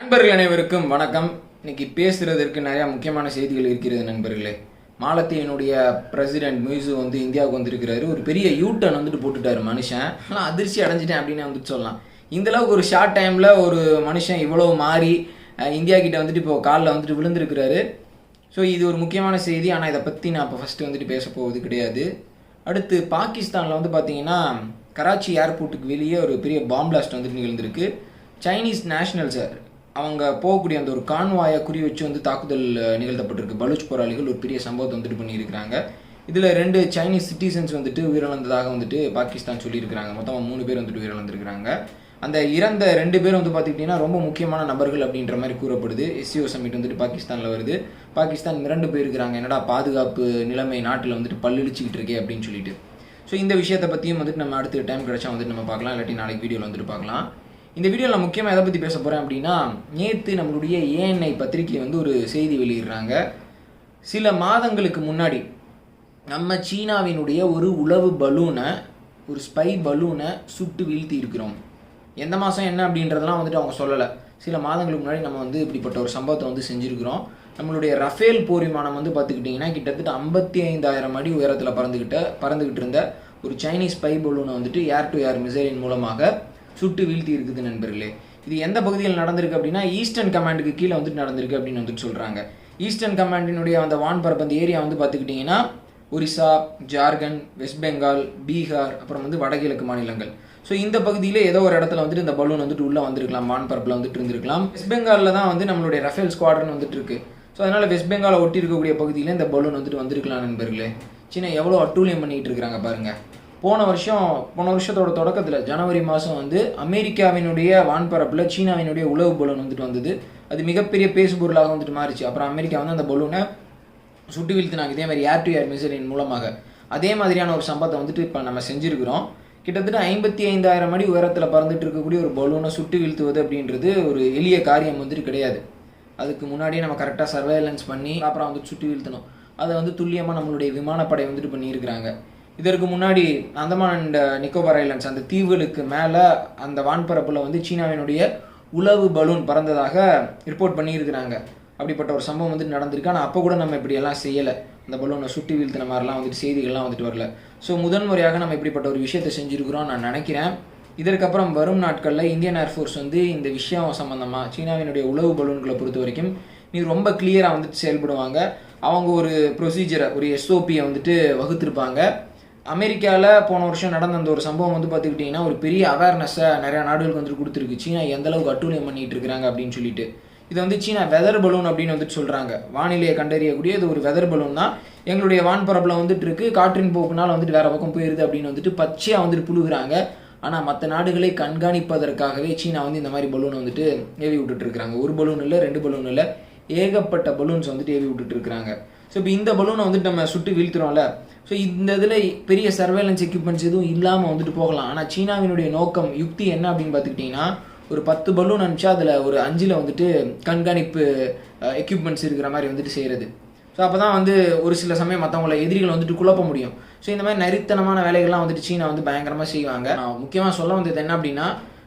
நண்பர்கள் அனைவருக்கும் வணக்கம். இன்னைக்கு பேசுறதற்கு நிறைய முக்கியமான செய்திகள் இருக்கிறது நண்பர்களே. மாலத்தீவினுடைய பிரசிடென்ட் மியூசு வந்து இந்தியாவுக்கு வந்திருக்கிறாரு. ஒரு பெரிய யூ டர்ன் வந்துட்டு போட்டுட்டாரு மனுஷன். ஆனால் அதிர்ச்சி அடைஞ்சிட்டேன் அப்படின்னு வந்துட்டு சொல்லலாம். இந்த அளவுக்கு ஒரு ஷார்ட் டைமில் ஒரு மனுஷன் இவ்வளவு மாறி இந்தியா கிட்ட வந்துட்டு இப்போ காலில் வந்துட்டு விழுந்திருக்கிறாரு. ஸோ இது ஒரு முக்கியமான செய்தி. ஆனால் இதை பற்றி நான் இப்போ ஃபஸ்ட்டு வந்துட்டு பேச போவது கிடையாது. அடுத்து பாகிஸ்தானில் வந்து பார்த்தீங்கன்னா கராச்சி ஏர்போர்ட்டுக்கு வெளியே ஒரு பெரிய பாம்பிளாஸ்ட் வந்துட்டு நிகழ்ந்திருக்கு. சைனீஸ் நேஷனல்ஸ் அவங்க போகக்கூடிய அந்த ஒரு கான்வாயை குறி வச்சு வந்து தாக்குதல் நிகழ்த்தப்பட்டிருக்கு. பலூச் போராளிகள் ஒரு பெரிய சம்பவத்தை வந்துட்டு பண்ணியிருக்கிறாங்க. இதில் ரெண்டு சைனீஸ் சிட்டிசன்ஸ் வந்துட்டு உயிரிழந்ததாக வந்துட்டு பாகிஸ்தான் சொல்லியிருக்கிறாங்க. மொத்தம் மூணு பேர் வந்துட்டு உயிரிழந்திருக்கிறாங்க. அந்த இறந்த ரெண்டு பேரும் வந்து பார்த்துக்கிட்டிங்கன்னா ரொம்ப முக்கியமான நபர்கள் அப்படின்ற மாதிரி கூறப்படுது. எஸ்சிஓ சமிட் வந்துட்டு பாகிஸ்தானில் வருது. பாகிஸ்தான் மிரண்டு போயிருக்கிறாங்க. என்னடா பாதுகாப்பு நிலைமை நாட்டில் வந்துட்டு பல்லிழிச்சிக்கிட்டு இருக்கே அப்படின்னு சொல்லிட்டு. ஸோ இந்த விஷயத்தை பற்றியும் வந்துட்டு நம்ம அடுத்த டைம் கிடைச்சா வந்துட்டு நம்ம பார்க்கலாம். இல்லாட்டி நாளைக்கு வீடியோவில் வந்துட்டு பார்க்கலாம். இந்த வீடியோவில் நான் முக்கியமாக எதை பற்றி பேச போகிறேன் அப்படின்னா நேற்று நம்மளுடைய ஏஎன்ஐ பத்திரிகை வந்து ஒரு செய்தி வெளியிடுறாங்க. சில மாதங்களுக்கு முன்னாடி நம்ம சீனாவினுடைய ஒரு உளவு பலூனை ஒரு ஸ்பை பலூனை சுட்டு வீழ்த்தி இருக்கிறோம். எந்த மாதம் என்ன அப்படின்றதெல்லாம் வந்துட்டு அவங்க சொல்லலை. சில மாதங்களுக்கு முன்னாடி நம்ம வந்து இப்படிப்பட்ட ஒரு சம்பவத்தை வந்து செஞ்சுருக்கிறோம். நம்மளுடைய ரஃபேல் போர் விமானம் வந்து பார்த்துக்கிட்டிங்கன்னா கிட்டத்தட்ட ஐம்பத்தி ஐந்தாயிரம் அடி உயரத்தில் பறந்துக்கிட்ட பறந்துக்கிட்டு இருந்த ஒரு சைனீஸ் ஸ்பை பலூனை வந்துட்டு ஏர் டு ஏர் மிசைலின் மூலமாக சுட்டு வீழ்த்தி இருக்குது நண்பர்களே. இது எந்த பகுதியில் நடந்திருக்கு அப்படின்னா ஈஸ்டர்ன் கமாண்டுக்கு கீழே வந்துட்டு நடந்திருக்கு அப்படின்னு வந்துட்டு சொல்கிறாங்க ஈஸ்டர்ன் கமாண்டினுடைய அந்த வான்பரப்பு அந்த ஏரியா வந்து பார்த்துக்கிட்டிங்கன்னா ஒரிசா ஜார்க்கண்ட் வெஸ்ட் பெங்கால் பீகார் அப்புறம் வந்து வடகிழக்கு மாநிலங்கள். ஸோ இந்த பகுதியில் ஏதோ ஒரு இடத்துல வந்துட்டு இந்த பலூன் வந்துட்டு உள்ளே வந்திருக்கலாம் வான்பரப்பில் வந்துட்டு இருந்திருக்கலாம். வெஸ்ட் பெங்காலில் தான் வந்து நம்மளுடைய ரஃபேல் ஸ்குவாட்ரன் வந்துட்டு இருக்கு. ஸோ அதனால் வெஸ்ட் பெங்காலை ஒட்டி இருக்கக்கூடிய பகுதியில் இந்த பலூன் வந்துட்டு வந்திருக்கலாம் நண்பர்களே. சின்ன எவ்வளோ அட்டூழியம் பண்ணிகிட்டு இருக்கிறாங்க பாருங்கள் போன வருஷம் போன வருஷத்தோட தொடக்கத்தில் ஜனவரி மாதம் வந்து அமெரிக்காவினுடைய வான்பரப்பில் சீனாவினுடைய உளவு பலூன் வந்துட்டு வந்தது. அது மிகப்பெரிய பேசுபொருளாக வந்துட்டு மாறிச்சு. அப்புறம் அமெரிக்கா வந்து அந்த பலூனை சுட்டு வீழ்த்தினாங்க. இதே மாதிரி ஏர் டு ஏர் மிசைலின் மூலமாக. அதே மாதிரியான ஒரு சம்பவத்தை வந்துட்டு இப்போ நம்ம செஞ்சுருக்கிறோம். கிட்டத்தட்ட ஐம்பத்தி ஐந்தாயிரம் அடி உயரத்தில் பறந்துட்டு இருக்கக்கூடிய ஒரு பலூனை சுட்டு வீழ்த்துவது அப்படின்றது ஒரு எளிய காரியம் வந்துட்டு கிடையாது. அதுக்கு முன்னாடியே நம்ம கரெக்டாக சர்வேலன்ஸ் பண்ணி அப்புறம் வந்து சுட்டு வீழ்த்தணும். அதை வந்து துல்லியமாக நம்மளுடைய விமானப்படை வந்துட்டு பண்ணியிருக்கிறாங்க. இதற்கு முன்னாடி அந்தமான் அண்ட் நிக்கோபார் ஐலண்ட்ஸ் அந்த தீவுகளுக்கு மேலே அந்த வான்பரப்பில் வந்து சீனாவினுடைய உளவு பலூன் பறந்ததாக ரிப்போர்ட் பண்ணியிருக்கிறாங்க. அப்படிப்பட்ட ஒரு சம்பவம் வந்துட்டு நடந்திருக்கு. ஆனால் அப்போ கூட நம்ம இப்படியெல்லாம் செய்யலை. அந்த பலூனை சுட்டி வீழ்த்தின மாதிரிலாம் வந்துட்டு செய்திகள்லாம் வந்துட்டு வரல. ஸோ முதன்முறையாக நம்ம இப்படிப்பட்ட ஒரு விஷயத்தை செஞ்சுருக்கிறோம் நான் நினைக்கிறேன். இதற்கப்புறம் வரும் நாட்களில் இந்தியன் ஏர்ஃபோர்ஸ் வந்து இந்த விஷயம் சம்மந்தமாக சீனாவினுடைய உளவு பலூன்களை பொறுத்த வரைக்கும் நீ ரொம்ப கிளியராக வந்துட்டு செயல்படுவாங்க. அவங்க ஒரு ப்ரொசீஜரை ஒரு எஸ்ஓபியை வந்துட்டு வகுத்திருப்பாங்க. அமெரிக்காவில் போன வருஷம் நடந்த அந்த ஒரு சம்பவம் வந்து பார்த்துக்கிட்டிங்கன்னா ஒரு பெரிய அவேர்னஸை நிறையா நாடுகளுக்கு வந்துட்டு கொடுத்துருக்கு. சீனா எந்த அளவுக்கு அட்டூழியம் பண்ணிட்டு இருக்கிறாங்க அப்படின்னு சொல்லிட்டு. இது வந்து சீனா வெதர் பலூன் அப்படின்னு வந்துட்டு சொல்கிறாங்க வானிலையை கண்டறியக்கூடிய இது ஒரு வெதர் பலூன் தான். எங்களுடைய வான்பரப்பில் வந்துட்டு இருக்கு. காற்றின் போக்குனால வந்துட்டு வேற பக்கம் போயிருது அப்படின்னு வந்துட்டு பச்சையாக வந்துட்டு புழுகிறாங்க. ஆனால் மற்ற நாடுகளை கண்காணிப்பதற்காகவே சீனா வந்து இந்த மாதிரி பலூன் வந்துட்டு ஏவி விட்டுட்டு இருக்கிறாங்க. ஒரு பலூன் இல்லை ரெண்டு பலூன் இல்லை ஏகப்பட்ட பலூன்ஸ் வந்துட்டு ஏவி விட்டுட்டு இருக்கிறாங்க. ஸோ இப்போ இந்த பலூனை வந்துட்டு நம்ம சுட்டு வீழ்த்துறோம்ல. ஸோ இந்த இதில் பெரிய சர்வேலன்ஸ் எக்யூப்மெண்ட்ஸ் எதுவும் இல்லாமல் வந்துட்டு போகலாம். ஆனால் சீனாவினுடைய நோக்கம் யுக்தி என்ன அப்படின்னு பார்த்துக்கிட்டிங்கன்னா ஒரு பத்து பலூன் அனுப்பிச்சா அதில் ஒரு அஞ்சில் வந்துட்டு கண்காணிப்பு எக்யூப்மெண்ட்ஸ் இருக்கிற மாதிரி வந்துட்டு செய்கிறது ஸோ அப்போ தான் வந்து ஒரு சில சமயம் மற்றவங்கள எதிரிகளை வந்துட்டு குழப்ப முடியும். ஸோ இந்த மாதிரி நரித்தனமான வேலைகள்லாம் வந்துட்டு சீனா வந்து பயங்கரமாக செய்வாங்க. நான் முக்கியமாக சொல்ல வந்தது என்ன அப்படின்னா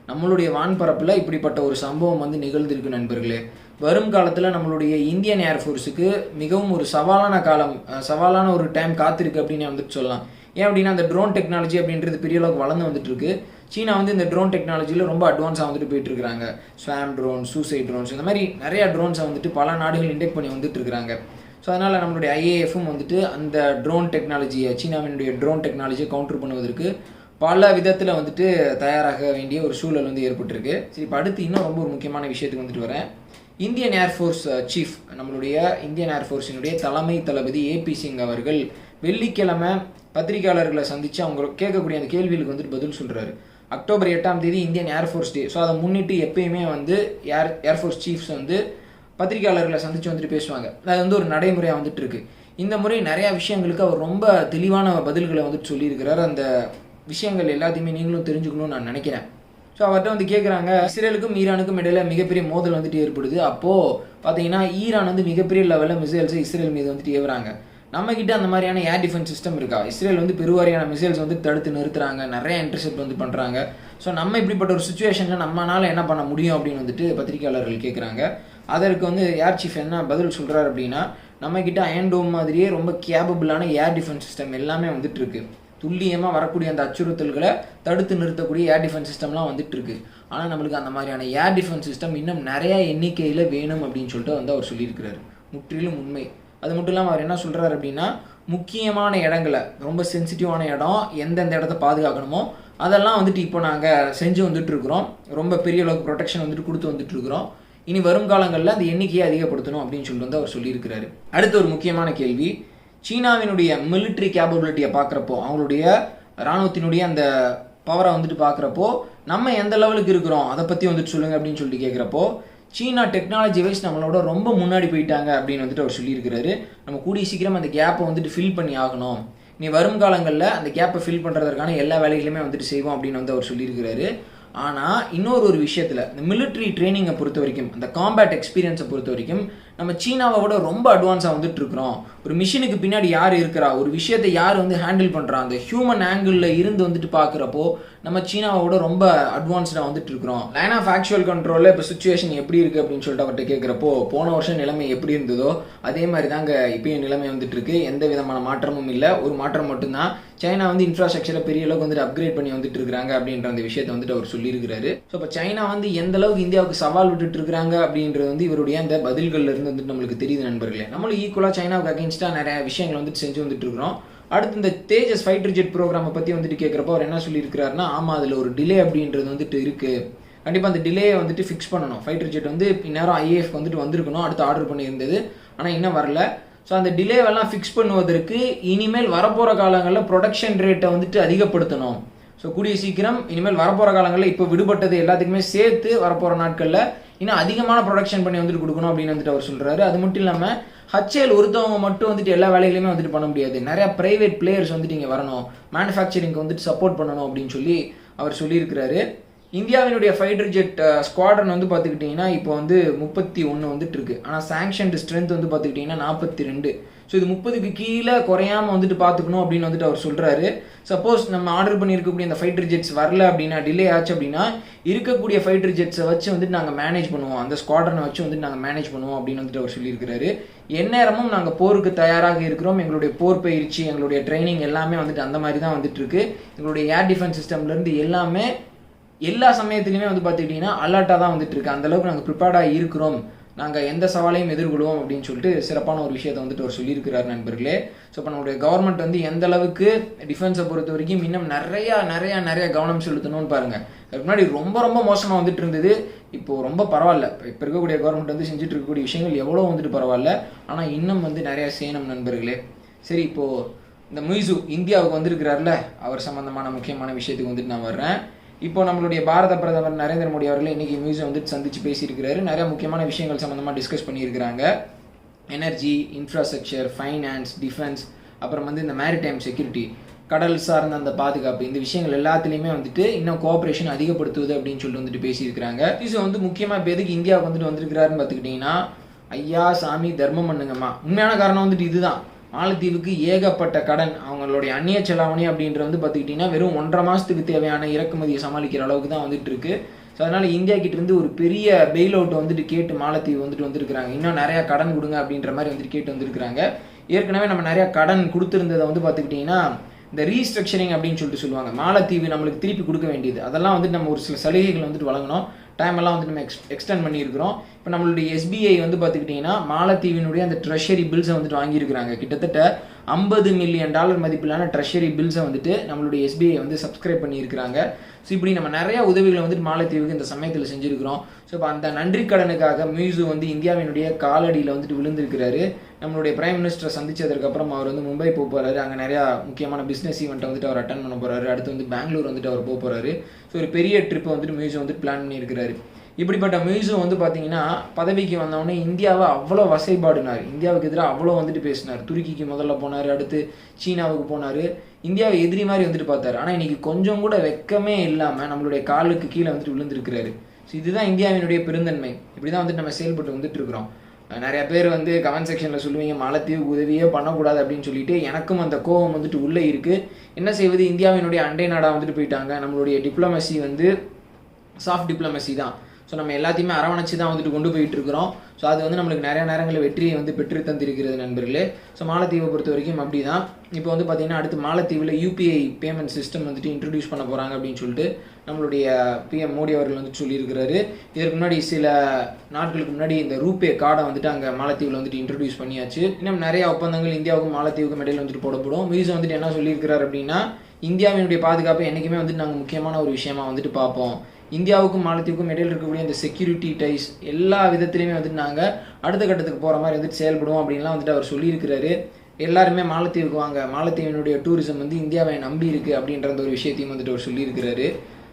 நம்மளுடைய வான்பரப்பில் இப்படிப்பட்ட ஒரு சம்பவம் வந்து நிகழ்ந்திருக்கு நண்பர்களே. வரும் காலத்தில் நம்மளுடைய இந்தியன் ஏர்ஃபோர்ஸுக்கு மிகவும் ஒரு சவாலான காலம் சவாலான ஒரு டைம் காத்திருக்கு அப்படின்னு வந்துட்டு சொல்லலாம். ஏன் அப்படின்னா அந்த ட்ரோன் டெக்னாலஜி அப்படின்றது பெரிய அளவுக்கு வளர்ந்து வந்துட்டு இருக்கு சீனா வந்து இந்த ட்ரோன் டெக்னாலஜியில் ரொம்ப அட்வான்ஸாக வந்துட்டு போயிட்டுருக்காங்க ஸ்வாம் ட்ரோன் சூசைட் ட்ரோன்ஸ் இந்த மாதிரி நிறைய ட்ரோன்ஸை வந்துட்டு பல நாடுகள் இன்டெக்ட் பண்ணி வந்துட்டு இருக்காங்க ஸோ அதனால் நம்மளுடைய ஐஏஎஃப்பும் வந்துட்டு அந்த ட்ரோன் டெக்னாலஜியை சீனாவினுடைய ட்ரோன் டெக்னாலஜியை கவுண்டர் பண்ணுவதற்கு பல விதத்தில் வந்துட்டு தயாராக வேண்டிய ஒரு சூழல் வந்து ஏற்பட்டிருக்கு. சரி இப்போ அடுத்து இன்னும் ரொம்ப ஒரு முக்கியமான விஷயத்துக்கு வந்துட்டு வரேன். இந்தியன் ஏர்ஃபோர்ஸ் சீஃப் நம்மளுடைய இந்தியன் ஏர்ஃபோர்ஸினுடைய தலைமை தளபதி ஏபி சிங் அவர்கள் வெள்ளிக்கிழமை பத்திரிகையாளர்களை சந்தித்து அவங்க கேட்கக்கூடிய அந்த கேள்விகளுக்கு வந்துட்டு பதில் சொல்கிறாரு அக்டோபர் எட்டாம் தேதி இந்தியன் ஏர்ஃபோர்ஸ் டே ஸோ அதை முன்னிட்டு எப்பயுமே வந்து ஏர் ஏர்ஃபோர்ஸ் சீஃப்ஸ் வந்து பத்திரிகையாளர்களை சந்தித்து வந்துட்டு பேசுவாங்க. அது வந்து ஒரு நடைமுறையாக வந்துட்டு இருக்கு. இந்த முறை நிறையா விஷயங்களுக்கு அவர் ரொம்ப தெளிவான பதில்களை வந்துட்டு சொல்லியிருக்கிறார். அந்த விஷயங்கள் எல்லாத்தையுமே நீங்களும் தெரிஞ்சுக்கணும்னு நான் நினைக்கிறேன். ஸோ அவர்கிட்ட வந்து கேட்குறாங்க இஸ்ரேலுக்கும் ஈரானுக்கும் இடையில மிகப்பெரிய மோதல் வந்துட்டு ஏற்படுது. அப்போது பார்த்தீங்கன்னா ஈரான் வந்து மிகப்பெரிய லெவலில் மிசைல்ஸை இஸ்ரேல் மீது வந்துட்டு ஏவுறாங்க. நம்மக்கிட்ட அந்த மாதிரியான ஏர் டிஃபென்ஸ் சிஸ்டம் இருக்கா? இஸ்ரேல் வந்து பெருவாரியான மிசைல்ஸ் வந்து தடுத்து நிறுத்துறாங்க நிறைய இன்டர்செப்ட் வந்து பண்ணுறாங்க ஸோ நம்ம இப்படிப்பட்ட ஒரு சுச்சுவேஷனில் நம்மளால என்ன பண்ண முடியும் அப்படின்னு வந்துட்டு பத்திரிகையாளர்கள் கேட்குறாங்க அதற்கு வந்து ஏர் சீஃப் என்ன பதில் சொல்கிறார் அப்படின்னா நம்மக்கிட்ட அயன்டோம் மாதிரியே ரொம்ப கேபபிளான ஏர் டிஃபென்ஸ் சிஸ்டம் எல்லாமே வந்துட்டு இருக்கு. துல்லியமாக வரக்கூடிய அந்த அச்சுறுத்தல்களை தடுத்து நிறுத்தக்கூடிய ஏர் டிஃபென்ஸ் சிஸ்டம்லாம் வந்துட்டு இருக்கு ஆனால் நம்மளுக்கு அந்த மாதிரியான ஏர் டிஃபென்ஸ் சிஸ்டம் இன்னும் நிறையா எண்ணிக்கையில் வேணும் அப்படின்னு சொல்லிட்டு வந்து அவர் சொல்லியிருக்கிறாரு. முற்றிலும் உண்மை. அது மட்டும் இல்லாமல் அவர் என்ன சொல்கிறார் அப்படின்னா முக்கியமான இடங்களை ரொம்ப சென்சிட்டிவான இடம் எந்தெந்த இடத்த பாதுகாக்கணுமோ அதெல்லாம் வந்துட்டு இப்போ நாங்கள் செஞ்சு வந்துட்டுருக்குறோம். ரொம்ப பெரிய அளவுக்கு ப்ரொடெக்ஷன் வந்துட்டு கொடுத்து வந்துட்டுருக்குறோம். இனி வரும் காலங்களில் அந்த எண்ணிக்கையை அதிகப்படுத்தணும் அப்படின்னு சொல்லிட்டு வந்து அவர் சொல்லியிருக்கிறாரு. அடுத்த ஒரு முக்கியமான கேள்வி சீனாவினுடைய மிலிட்ரி கேப்பபிலிட்டியை பார்க்குறப்போ அவங்களுடைய இராணுவத்தினுடைய அந்த பவரை வந்துட்டு பார்க்குறப்போ நம்ம எந்த லெவலுக்கு இருக்கிறோம்? அதை பற்றி வந்துட்டு சொல்லுங்க அப்படின்னு சொல்லிட்டு கேட்குறப்போ சீனா டெக்னாலஜி வைஸ் நம்மளோட ரொம்ப முன்னாடி போயிட்டாங்க அப்படின்னு வந்துட்டு அவர் சொல்லியிருக்கிறாரு. நம்ம கூடிய சீக்கிரம் அந்த கேப்பை வந்துட்டு ஃபில் பண்ணி ஆகணும். நீ வரும் காலங்களில் அந்த கேப்பை ஃபில் பண்ணுறதுக்கான எல்லா வேலைகளுமே வந்துட்டு செய்வோம் அப்படின்னு வந்து அவர் சொல்லியிருக்கிறாரு. ஆனால் இன்னொரு ஒரு விஷயத்தில் இந்த மிலிட்ரி ட்ரைனிங்கை பொறுத்த வரைக்கும் அந்த காம்பேட் எக்ஸ்பீரியன்ஸை பொறுத்த வரைக்கும் நம்ம சீனாவை விட ரொம்ப அட்வான்ஸாக வந்துட்டு இருக்கிறோம். ஒரு மிஷினுக்கு பின்னாடி யார் இருக்கிறா? ஒரு விஷயத்தை யார் வந்து ஹேண்டில் பண்ணுறா அந்த ஹியூமன் ஆங்கிளில் இருந்து வந்துட்டு பார்க்குறப்போ நம்ம சீனாவை விட ரொம்ப அட்வான்ஸ்டாக வந்துட்டு இருக்கிறோம். லைன் ஆஃப் ஆக்சுவல் கண்ட்ரோலில் இப்போ சுச்சுவேஷன் எப்படி இருக்குது அப்படின்னு சொல்லிட்டு அவர்கிட்ட கேட்குறப்போ போன வருஷம் நிலைமை எப்படி இருந்ததோ அதே மாதிரி தாங்க இப்பயும் நிலைமை வந்துட்டு இருக்கு. எந்த விதமான மாற்றமும் இல்லை. ஒரு மாற்றம் மட்டும்தான். சைனா வந்து இன்ஃப்ராஸ்ட்ரக்சரை பெரிய அளவுக்கு வந்துட்டு அப்கிரேட் பண்ணி வந்துட்டு இருக்காங்க அப்படின்ற அந்த விஷயத்தை வந்துட்டு அவர் சொல்லியிருக்கிறாரு. ஸோ இப்போ சைனா வந்து எந்த அளவுக்கு இந்தியாவுக்கு சவால் விட்டுட்டு இருக்காங்க அப்படின்றது வந்து இவருடைய அந்த பதில்கள்ல இருந்து வந்துட்டு நம்மளுக்கு தெரியுது நண்பர்களே. நம்மளும் ஈக்குவலாக சைனாவுக்கு அகேன்ஸ்டாக நிறைய விஷயங்கள் வந்துட்டு செஞ்சு வந்துட்டு இருக்கிறோம் அடுத்து இந்த தேஜஸ் ஃபைட்டர் ஜெட் ப்ரோக்ராமை பற்றி வந்துட்டு கேட்குறப்போ அவர் என்ன சொல்லியிருக்கிறாருன்னா ஆமாம் அதில் ஒரு டிலே அப்படின்றது வந்துட்டு இருக்குது கண்டிப்பாக அந்த டிலேயை வந்துட்டு ஃபிக்ஸ் பண்ணணும். ஃபைட்டர் ஜெட் வந்து இந்நேரம் ஐஏஎஃப் வந்துட்டு வந்திருக்கணும் அடுத்து ஆர்டர் பண்ணியிருந்தது. ஆனால் இன்னும் வரல. ஸோ அந்த டிலேவெல்லாம் ஃபிக்ஸ் பண்ணுவதற்கு இனிமேல் வரப்போகிற காலங்களில் ப்ரொடக்ஷன் ரேட்டை வந்துட்டு அதிகப்படுத்தணும். ஸோ கூடிய சீக்கிரம் இனிமேல் வரப்போகிற காலங்களில் இப்போ விடுபட்டது எல்லாத்துக்குமே சேர்த்து வரப்போகிற நாட்களில் இன்னும் அதிகமான ப்ரொடக்ஷன் பண்ணி வந்துட்டு கொடுக்கணும் அப்படின்னு வந்துட்டு அவர் சொல்கிறாரு அது மட்டும் இல்லாமல் ஹச்ஏல் ஒருத்தவங்க மட்டும் வந்துட்டு எல்லா வேலைகளையுமே வந்துட்டு பண்ண முடியாது. நிறையா ப்ரைவேட் பிளேயர்ஸ் வந்துட்டு இங்கே வரணும். மேனுஃபேக்சரிங்க்கு வந்துட்டு சப்போர்ட் பண்ணணும் அப்படின்னு சொல்லி அவர் சொல்லியிருக்கிறாரு. இந்தியாவினுடைய ஃபைட்டர் ஜெட் ஸ்குவாட்ரன் வந்து பார்த்துக்கிட்டிங்கன்னா இப்போ வந்து முப்பத்தி ஒன்று வந்துட்டு இருக்கு. ஆனால் சாங்ஷன்டு ஸ்ட்ரென்த் வந்து பார்த்துக்கிட்டிங்கன்னா நாற்பத்தி ரெண்டு. ஸோ இது முப்பதுக்கு கீழே குறையாம வந்துட்டு பார்த்துக்கணும் அப்படின்னு வந்துட்டு அவர் சொல்கிறாரு சப்போஸ் நம்ம ஆர்டர் பண்ணியிருக்கக்கூடிய அந்த ஃபைட்டர் ஜெட்ஸ் வரல அப்படின்னா டிலே ஆச்சு அப்படின்னா இருக்கக்கூடிய ஃபைட்டர் ஜெட்ஸை வச்சு வந்துட்டு நாங்கள் மேனேஜ் பண்ணுவோம். அந்த ஸ்குவாட்ரனை வச்சு வந்துட்டு நாங்கள் மேனேஜ் பண்ணுவோம் அப்படின்னு வந்துட்டு அவர் சொல்லியிருக்கிறாரு. எந்நேரமும் நாங்கள் போருக்கு தயாராக இருக்கிறோம். எங்களுடைய போர் பயிற்சி எங்களுடைய ட்ரைனிங் எல்லாமே வந்துட்டு அந்த மாதிரி தான் வந்துட்டு இருக்கு. எங்களுடைய ஏர் டிஃபென்ஸ் சிஸ்டம்லேருந்து எல்லாமே எல்லா சமயத்துலையுமே வந்து பார்த்துக்கிட்டிங்கன்னா அலர்ட்டாக தான் வந்துட்டு இருக்கு. அந்தளவுக்கு நாங்கள் ப்ரிப்பேர்டாக இருக்கிறோம். நாங்கள் எந்த சவாலையும் எதிர்கொள்வோம் அப்படின்னு சொல்லிட்டு சிறப்பான ஒரு விஷயத்தை வந்துட்டு அவர் சொல்லியிருக்கிறார் நண்பர்களே. ஸோ இப்போ நம்மளுடைய கவர்மெண்ட் வந்து எந்த அளவுக்கு டிஃபென்ஸை பொறுத்த வரைக்கும் இன்னும் நிறையா நிறையா நிறையா கவனம் செலுத்தணும்னு பாருங்கள் அதுக்கு முன்னாடி ரொம்ப ரொம்ப மோசமாக வந்துட்டு இருந்தது. இப்போது ரொம்ப பரவாயில்ல. இப்போ இருக்கக்கூடிய கவர்மெண்ட் வந்து செஞ்சுட்டு இருக்கக்கூடிய விஷயங்கள் எவ்வளோ வந்துட்டு பரவாயில்ல. ஆனால் இன்னும் வந்து நிறையா செய்யணும் நண்பர்களே. சரி இப்போது இந்த முய்சு இந்தியாவுக்கு வந்திருக்கிறார்ல. அவர் சம்மந்தமான முக்கியமான விஷயத்துக்கு வந்துட்டு நான் வர்றேன். இப்போ நம்மளுடைய பாரத பிரதமர் நரேந்திர மோடி அவர்களை இன்றைக்கி மியூசியம் வந்து சந்திச்சு பேசியிருக்கிறாரு. நிறைய முக்கியமான விஷயங்கள் சம்மந்தமாக டிஸ்கஸ் பண்ணியிருக்கிறாங்க. எனர்ஜி இன்ஃப்ராஸ்ட்ரக்சர் ஃபைனான்ஸ் டிஃபென்ஸ் அப்புறம் வந்து இந்த மேரிடைம் செக்யூரிட்டி கடல் சார்ந்த அந்த பாதுகாப்பு இந்த விஷயங்கள் எல்லாத்துலேயுமே வந்துட்டு இன்னும் கோஆப்ரேஷன் அதிகப்படுத்துவது அப்படின்னு சொல்லிட்டு வந்துட்டு பேசியிருக்கிறாங்க. இது வந்து முக்கியமாக இப்போ எதுக்கு இந்தியாவுக்கு வந்துட்டு வந்திருக்கிறாருன்னு பார்த்துக்கிட்டிங்கன்னா ஐயா சாமி தர்மம் பண்ணுங்கம்மா. உண்மையான காரணம் வந்துட்டு இதுதான். மாலத்தீவுக்கு ஏகப்பட்ட கடன் அவங்களுடைய அந்நிய செலாவணி அப்படின்றது வந்து பார்த்துக்கிட்டிங்கன்னா வெறும் ஒன்றரை மாதத்துக்கு தேவையான இறக்குமதியை சமாளிக்கிற அளவுக்கு தான் வந்துட்டு இருக்கு. ஸோ அதனால் இந்தியா கிட்டேருந்து ஒரு பெரிய பெயில் அவுட் வந்துட்டு கேட்டு மாலத்தீவு வந்துட்டு வந்திருக்கிறாங்க. இன்னும் நிறையா கடன் கொடுங்க அப்படின்ற மாதிரி வந்துட்டு கேட்டு வந்திருக்கிறாங்க. ஏற்கனவே நம்ம நிறையா கடன் கொடுத்துருந்ததை வந்து பார்த்துக்கிட்டிங்கன்னா இந்த ரீஸ்ட்ரக்சரிங் அப்படின்னு சொல்லிட்டு சொல்லுவாங்க. மாலத்தீவு நம்மளுக்கு திருப்பி கொடுக்க வேண்டியது. அதெல்லாம் வந்துட்டு நம்ம ஒரு சில சலுகைகள் வந்துட்டு வழங்கணும். டைம் எல்லாம் வந்து நம்ம எக்ஸ் எக்ஸ்டெண்ட் பண்ணியிருக்கிறோம். இப்போ நம்மளுடைய எஸ்பிஐ வந்து பார்த்துக்கிட்டிங்கன்னா மாலத்தீவினுடைய அந்த ட்ரெஷரி பில்ஸை வந்துட்டு வாங்கியிருக்கிறாங்க. கிட்டத்தட்ட ஐம்பது மில்லியன் டாலர் மதிப்பிலான ட்ரெஷரி பில்ஸை வந்துட்டு நம்மளுடைய எஸ்பிஐ வந்து சப்ஸ்கிரைப் பண்ணியிருக்கிறாங்க. ஸோ இப்படி நம்ம நிறைய உதவிகளை வந்துட்டு மாலத்தீவுக்கு இந்த சமயத்தில் செஞ்சுருக்கிறோம். ஸோ இப்போ அந்த நன்றி கடனுக்காக மியூசு வந்து இந்தியாவினுடைய காலடியில் வந்துட்டு விழுந்திருக்கிறாரு. நம்மளுடைய பிரைம் மினிஸ்டரை சந்திச்சதுக்கப்புறம் அவர் வந்து மும்பை போக போகிறாரு அங்கே நிறையா முக்கியமான பிஸ்னஸ் ஈவெண்ட்டை வந்துட்டு அவர் அட்டன் பண்ண போகிறாரு அடுத்து வந்து பெங்களூர் வந்துட்டு அவர் போக போகிறாரு ஸோ ஒரு பெரிய ட்ரிப்பை வந்துட்டு மியூசியம் வந்துட்டு பிளான் பண்ணியிருக்கிறாரு. இப்படிப்பட்ட மியூசியம் வந்து பார்த்தீங்கன்னா பதவிக்கு வந்தவொடனே இந்தியாவை அவ்வளோ வசைபாடினார். இந்தியாவுக்கு எதிராக அவ்வளோ வந்துட்டு பேசினார். துருக்கிக்கு முதல்ல போனார் அடுத்து சீனாவுக்கு போனார். இந்தியாவை எதிரி மாதிரி வந்துட்டு பார்த்தாரு. ஆனால் இன்றைக்கி கொஞ்சம் கூட வெக்கமே இல்லாமல் நம்மளுடைய காலுக்கு கீழே வந்துட்டு விழுந்திருக்கிறாரு. ஸோ இதுதான் இந்தியாவினுடைய பெருந்தன்மை. இப்படி தான் வந்துட்டு நம்ம செயல்பட்டு வந்துட்டு இருக்கிறோம். நிறைய பேர் வந்து கமெண்ட் செக்ஷனில் சொல்லுவீங்க மாலத்தீவுக்கு உதவியே பண்ணக்கூடாது அப்படின்னு சொல்லிட்டு எனக்கும் அந்த கோவம் வந்துட்டு உள்ளே இருக்குது என்ன செய்வது? இந்தியாவினுடைய அண்டை நாடாக வந்துட்டு போயிட்டாங்க. நம்மளுடைய டிப்ளமசி வந்து சாஃப்ட் டிப்ளமசி தான். ஸோ நம்ம எல்லாத்தையுமே அரவணைச்சு தான் வந்துட்டு கொண்டு போயிட்டு இருக்கிறோம் ஸோ அது வந்து நம்மளுக்கு நிறைய நேரங்களில் வெற்றியை வந்து பெற்று தந்திருக்கிறது நண்பர்களே. ஸோ மாலத்தீவை பொறுத்த வரைக்கும் அப்படி தான் இப்போ வந்து பார்த்தீங்கன்னா அடுத்து மாலத்தீவில் யூபிஐ பேமெண்ட் சிஸ்டம் வந்துட்டு இன்ட்ரடியூஸ் பண்ண போகிறாங்க அப்படின்னு சொல்லிட்டு நம்மளுடைய பிஎம் மோடி அவர்கள் வந்துட்டு சொல்லியிருக்கிறாரு. இதற்கு முன்னாடி சில நாட்களுக்கு முன்னாடி இந்த ரூபே கார்டை வந்துட்டு அங்கே மாலத்தீவில் வந்துட்டு இன்ட்ரடியூஸ் பண்ணியாச்சு. இன்னும் நிறைய ஒப்பந்தங்கள் இந்தியாவுக்கும் மாலத்தீவுக்கும் இடையில் வந்துட்டு போடப்படும். மீஸ் வந்துட்டு என்ன சொல்லியிருக்கிறார் அப்படின்னா இந்தியாவினுடைய பாதுகாப்பை என்றைக்குமே வந்துட்டு நாங்கள் முக்கியமான ஒரு விஷயமா வந்துட்டு பார்ப்போம். இந்தியாவுக்கும் மாலத்தீவுக்கும் இடையில இருக்கக்கூடிய இந்த செக்யூரிட்டி டைஸ் எல்லா விதத்துலையுமே வந்துட்டு நாங்கள் அடுத்த கட்டத்துக்கு போகிற மாதிரி வந்துட்டு செயல்படுவோம் அப்படின்லாம் வந்துட்டு அவர் சொல்லியிருக்கிறாரு. எல்லாருமே மாலத்தீவுக்கு வாங்க. மாலத்தீவினுடைய டூரிசம் வந்து இந்தியாவை நம்பி இருக்குது அப்படின்ற அந்த ஒரு விஷயத்தையும் வந்துட்டு அவர் சொல்லியிருக்கிறாரு.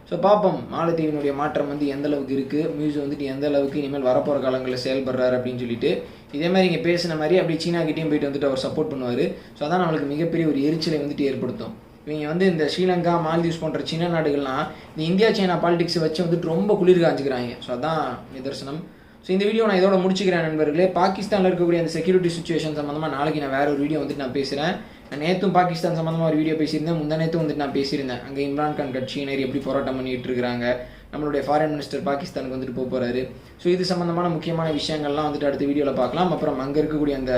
ஸோ பார்ப்போம். மாலத்தீவினுடைய மாற்றம் வந்து எந்த அளவுக்கு இருக்குது மியூஸ் வந்துட்டு எந்த அளவுக்கு இனிமேல் வரப்போகிற காலங்களில் செயல்படுறாரு அப்படின்னு சொல்லிட்டு இதே மாதிரி இங்கே பேசின மாதிரி அப்படி சீனா கிட்டேயும் போயிட்டு வந்துட்டு அவர் சப்போர்ட் பண்ணுவார். ஸோ அதான் நம்மளுக்கு மிகப்பெரிய ஒரு எரிச்சலை வந்துட்டு ஏற்படுத்தும். இவங்க வந்து இந்த ஸ்ரீலங்கா மால்தீவ்ஸ் போன்ற சின்ன நாடுகள்லாம் இந்த இந்தியா சைனா பாலிடிக்ஸை வச்சு வந்துட்டு ரொம்ப குளிர் காஞ்சிக்கிறாங்க. ஸோ அதான் நிதர்சனம். ஸோ இந்த வீடியோ நான் இதோட முடிச்சுக்கிறேன் நண்பர்களே. பாகிஸ்தானில் இருக்கக்கூடிய அந்த செக்யூரிட்டி சுச்சுவேஷன் சம்மந்தமாக நாளைக்கு நான் வேறு ஒரு வீடியோ வந்துட்டு நான் பேசுகிறேன் நான் நேற்றும் பாகிஸ்தான் சம்மந்தமாக ஒரு வீடியோ பேசியிருந்தேன். முந்தா நேற்றும் வந்துட்டு நான் பேசியிருந்தேன். அங்கே இம்ரான் கான் கட்சியினர் எப்படி போராட்டம் பண்ணிகிட்டு இருக்கிறாங்க நம்மளுடைய ஃபாரின் மினிஸ்டர் பாகிஸ்தானுக்கு வந்துட்டு போக போகிறாரு ஸோ இது சம்மந்தமான முக்கியமான விஷயங்கள்லாம் வந்துட்டு அடுத்த வீடியோவில் பார்க்கலாம். அப்புறம் அங்கே இருக்கக்கூடிய அந்த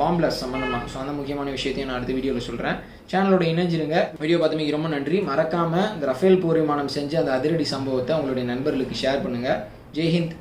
பாம்பிளஸ் சம்மந்தமாக ஸோ அந்த முக்கியமான விஷயத்தையும் நான் அடுத்த வீடியோவில் சொல்கிறேன் சேனலோட இணைஞ்சிருங்க. வீடியோ பார்த்தமைக்கு ரொம்ப நன்றி. மறக்காமல் இந்த ரஃபேல் போர் விமானம் செஞ்ச அந்த அதிரடி சம்பவத்தை உங்களுடைய நண்பர்களுக்கு ஷேர் பண்ணுங்கள் ஜெய்ஹிந்த்